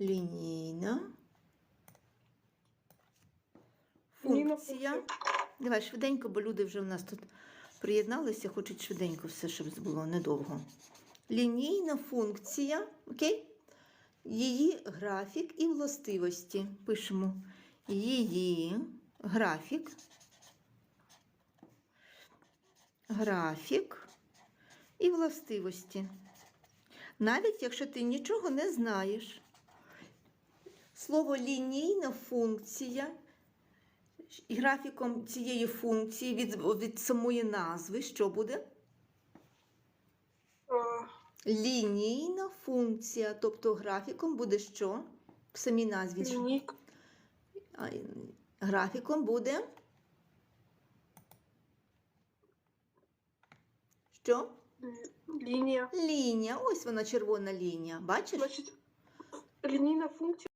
Лінійна. Функція. Давай швиденько, бо люди вже у нас тут приєдналися, хочуть швиденько все, щоб було недовго. Лінійна функція, окей? Її графік і властивості. Пишемо її графік. Графік і властивості. Навіть якщо ти нічого не знаєш, слово лінійна функція і графіком цієї функції від, від самої назви, що буде? Е, Лінійна функція, тобто графіком буде що? В самій назві. Лінійка. Графіком буде. Що? Лінія. Лінія. Ось вона червона лінія. Бачиш? Значить, лінійна функція